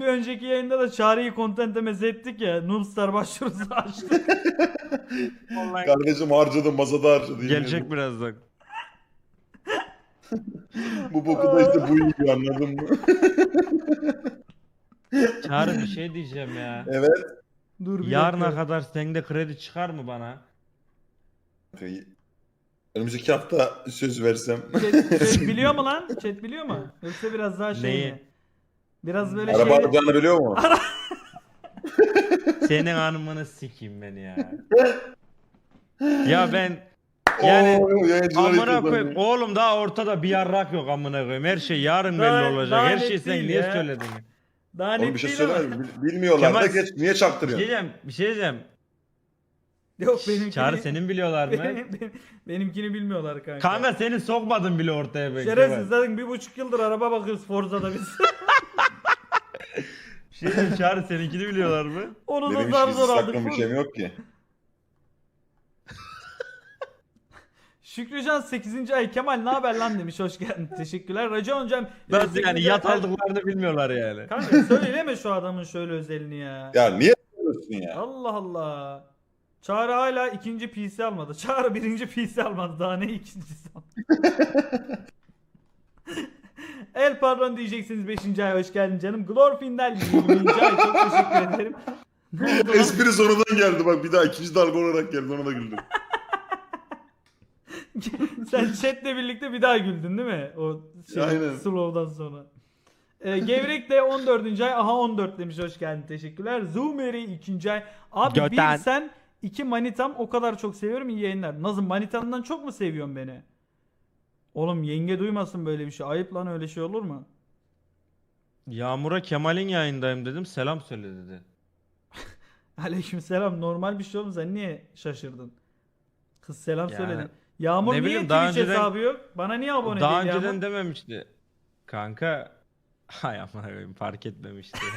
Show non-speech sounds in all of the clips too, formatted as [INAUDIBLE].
Bir önceki yayında da Çağrı'yı kontente meze ettik ya. Noobstar başvurusu [LAUGHS] açtık. Kardeşim harcadım masada harcadı. Gelecek birazdan. Bu boku da işte bu yiyor anladın mı? [LAUGHS] Çağrı bir şey diyeceğim ya. evet. Dur bir Yarına dakika. kadar sende kredi çıkar mı bana? Önümüzdeki hafta söz versem. Chat, chat [LAUGHS] biliyor mu lan? Chat biliyor mu? Yoksa biraz daha şey Neyi? mi? Biraz böyle Araba şey... alacağını biliyor mu? [LAUGHS] Senin hanımını sikeyim ben ya. ya ben [LAUGHS] yani Oo, yayıncılar amına koyayım. Oğlum daha ortada bir yarrak yok amına koyayım. Her şey yarın Daha- belli olacak. daha Her net şeyi sen değil niye ya. söyledin? Daha Oğlum net bir şey değil ama. söyle Bil- Bilmiyorlar da Kemal- geç. Niye Bir şey çaktırıyorsun? diyeceğim. Bir şey diyeceğim. Yok benimkini... Çağrı senin biliyorlar mı? Benim- benim- benimkini bilmiyorlar kanka. Kanka seni sokmadın bile ortaya. Şerefsiz zaten bir buçuk yıldır araba bakıyoruz Forza'da biz. [LAUGHS] Şey diyeyim, Çağrı seninkini biliyorlar mı? Onu da Benim zar hiç zor aldık. saklı bir şeyim yok ki. Şükrücan 8. ay Kemal ne haber lan demiş hoş geldin. Teşekkürler. Racon hocam. Nasıl 8. yani ay- yat aldıklarını bilmiyorlar yani. Kanka söyleme şu adamın şöyle özelliğini ya. Ya niye yapıyorsun ya? Allah Allah. Çağrı hala ikinci PC almadı. Çağrı birinci PC almadı. Daha ne ikincisi almadı. [LAUGHS] El pardon diyeceksiniz 5. ay hoş geldin canım. Glorfindel 20. ay çok teşekkür ederim. [LAUGHS] Espri sonradan geldi bak bir daha ikinci dalga olarak geldi ona da güldüm. [LAUGHS] Sen chatle birlikte bir daha güldün değil mi? O şey, Aynen. slow'dan sonra. Ee, Gevrek de 14. ay. Aha 14 demiş hoş geldin. Teşekkürler. Zoomeri 2. ay. Abi Göten. bir sen iki manitam o kadar çok seviyorum iyi yayınlar. Nazım manitandan çok mu seviyorsun beni? Oğlum yenge duymasın böyle bir şey. Ayıp lan öyle şey olur mu? Yağmur'a Kemal'in yayındayım dedim. Selam söyle dedi. [LAUGHS] Aleykümselam. Normal bir şey oğlum sen niye şaşırdın? Kız selam Yani, söyledin. Yağmur ne niye bileyim, Twitch daha önceden- hesabı yok? Bana niye abone Daha değil önceden Yağmur? dememişti. Kanka [LAUGHS] hay koyayım fark etmemişti. [LAUGHS]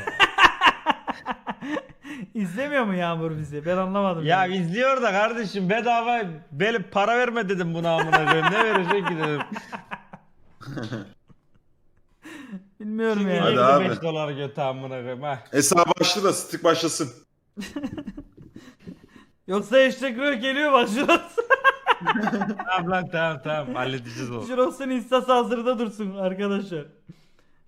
İzlemiyor mu Yağmur bizi? Ben anlamadım. ya yani. izliyor da kardeşim bedava böyle para verme dedim buna amına koyayım. Ne verecek ki dedim. [LAUGHS] Bilmiyorum Şimdi ya. Hadi 25 abi. dolar götü amına koyayım ha. Hesabı açtı da stik başlasın. [LAUGHS] Yoksa hashtag Ruh geliyor bak şurası. Tamam lan tamam tamam halledeceğiz onu. Şurasının instası hazırda dursun arkadaşlar.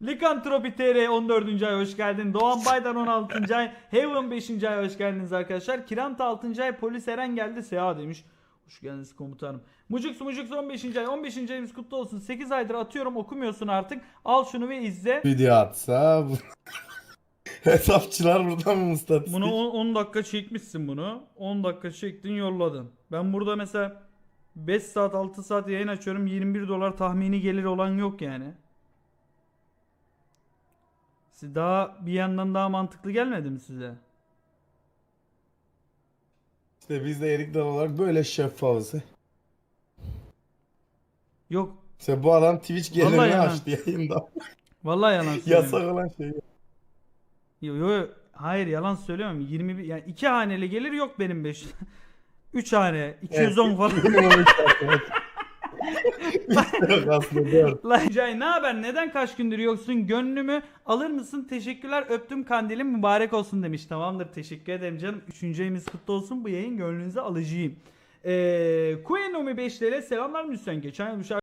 Likantropi TR 14. ay hoş geldin. Doğan Baydan 16. ay. Heaven 5. ay hoş geldiniz arkadaşlar. Kiranta 6. ay. Polis Eren geldi. Seha demiş. Hoş geldiniz komutanım. Mucuk Mucuk 15. ay. 15. ayımız kutlu olsun. 8 aydır atıyorum okumuyorsun artık. Al şunu ve izle. video atsa. [LAUGHS] Hesapçılar buradan mı statistik? Bunu 10 dakika çekmişsin bunu. 10 dakika çektin yolladın. Ben burada mesela 5 saat 6 saat yayın açıyorum. 21 dolar tahmini gelir olan yok yani. Siz daha bir yandan daha mantıklı gelmedi mi size? İşte biz de Erik Dal olarak böyle şeffafız. Yok. İşte bu adam Twitch Vallahi gelirini yalan. açtı yayında. Vallahi yalan [LAUGHS] söylüyorum. Yasak olan şey. Yo, yo, hayır yalan söylüyorum. 21 yani 2 haneli gelir yok benim 5. 3 [LAUGHS] hane 210 falan. [LAUGHS] Minimum üç dakika. Yok [LAUGHS] aslında ne haber? Neden kaç gündür yoksun? Gönlümü alır mısın? Teşekkürler. Öptüm kandilin mübarek olsun demiş. Tamamdır. Teşekkür ederim canım. Üçüncü ayımız kutlu olsun. Bu yayın gönlünüze alıcıyım. Ee, Queen Omi 5 TL selamlar Müslüman. Geçen yıl bu şarkı